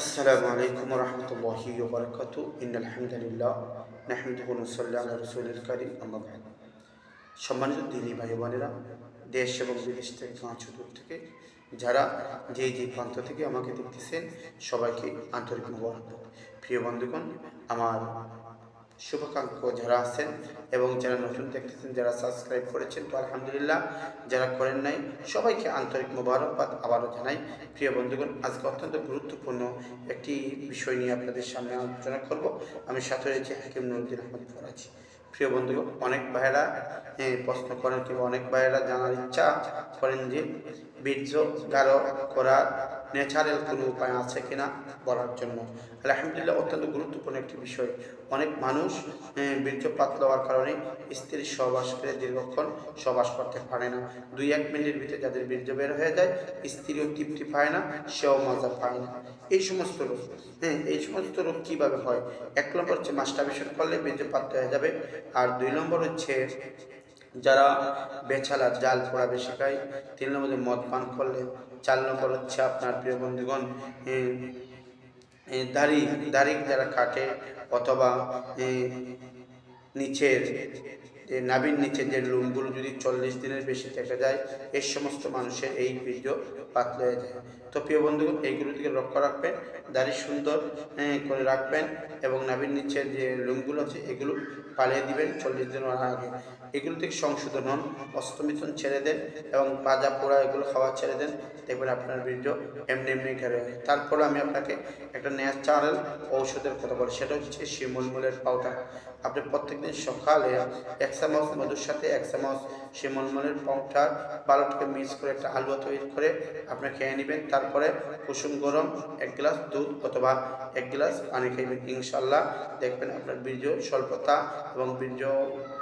আসসালামু আলাইকুম রহমতুল্লাহি ওবরাকাতু। আলহামদুলিল্লাহ হামদুলিল্লাহ সাল্লাহ নুসাল্লি কারি আমাদের সম্মানিত দিদি ভাই বোনেরা দেশ এবং বিদেশ থেকে পাঁচ দূর থেকে যারা যে যে প্রান্ত থেকে আমাকে দেখতেছেন, সবাইকে আন্তরিক মোবারক প্রিয় বন্ধুগণ, আমার শুভাকাঙ্ক্ষ যারা আছেন এবং যারা নতুন দেখতেছেন, যারা সাবস্ক্রাইব করেছেন, তো আলহামদুলিল্লাহ যারা করেন নাই, সবাইকে আন্তরিক মোবারকবাদ আবারও জানাই। প্রিয় বন্ধুগণ, আজকে অত্যন্ত গুরুত্বপূর্ণ একটি বিষয় নিয়ে আপনাদের সামনে আলোচনা করব। আমি সাথে রয়েছে হাকিম নুরুদ্দিন আহমদ ফরাজি। প্রিয় বন্ধুগণ, অনেক ভাইয়েরা প্রশ্ন করেন কিংবা অনেক ভাইয়েরা জানার ইচ্ছা করেন যে বীর্য গাঢ় করার ন্যাচারাল কোনো উপায় আছে কিনা বলার জন্য। আলহামদুলিল্লাহ, অত্যন্ত গুরুত্বপূর্ণ একটি বিষয়। অনেক মানুষ বীর্যপাত হওয়ার কারণে স্ত্রীর সহবাস করে দীর্ঘক্ষণ সহবাস করতে পারে না। দুই এক মিনিটের ভিতরে যাদের বীর্য বের হয়ে যায়, স্ত্রীও তৃপ্তি পায় না, সেও মজা পায় না। এই সমস্ত রোগ হ্যাঁ এই সমস্ত রোগ কীভাবে হয়? এক নম্বর হচ্ছে মাস্টারবেশন করলে বীর্যপাত হয়ে যাবে। আর দুই নম্বর হচ্ছে যারা বেছালা জাল পোড়া শেখায় খায় তিন নম্বরে মদ পান করলে চার নম্বর হচ্ছে আপনার প্রিয় বন্ধুগণ এ, দাড়ি দাড়ি যারা কাটে অথবা নিচের যে নাভির নিচে যে লোমগুলো যদি চল্লিশ দিনের বেশি থেকে যায় এই সমস্ত মানুষের এই বীর্য পাতলা হয়ে যায়। তো প্রিয় বন্ধুগণ এইগুলো থেকে লক্ষ্য রাখবেন দাড়ি সুন্দর হ্যাঁ, করে রাখবেন এবং নাভির নিচের যে লোমগুলো আছে এগুলো পালিয়ে দিবেন চল্লিশ দিনের আগে। এগুলো থেকে সংশোধন হন অস্তমিথন ছেড়ে দেন এবং পাজা পোড়া এগুলো খাওয়া ছেড়ে দেন। দেখবেন আপনার বীর্য এমনি এমনি ঘেরে তারপরে আমি আপনাকে একটা ন্যাচারাল ঔষধের কথা বলি সেটা হচ্ছে শিমলমূলের পাউডার। আপনি প্রত্যেকদিন সকালে এক চামচ মধুর সাথে এক চামচ শিমলমূলের পাউডার বারোটাকে মিক্স করে একটা হালুয়া তৈরি করে আপনি খেয়ে নেবেন। তারপরে কুসুম গরম এক গ্লাস দুধ অথবা এক গ্লাস পানি খাইবেন ইনশাল্লাহ দেখবেন আপনার বীর্য স্বল্পতা এবং বীর্য,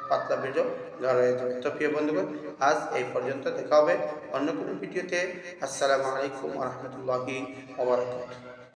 পাতলা বীর্য গাঢ় হয়ে। যাবে তো প্রিয় বন্ধুগণ, আজ এই পর্যন্ত দেখা হবে অন্য কোনো ভিডিওতে। আসসালামু আলাইকুম রহমতুল্লাহি ওবরাকাতুহু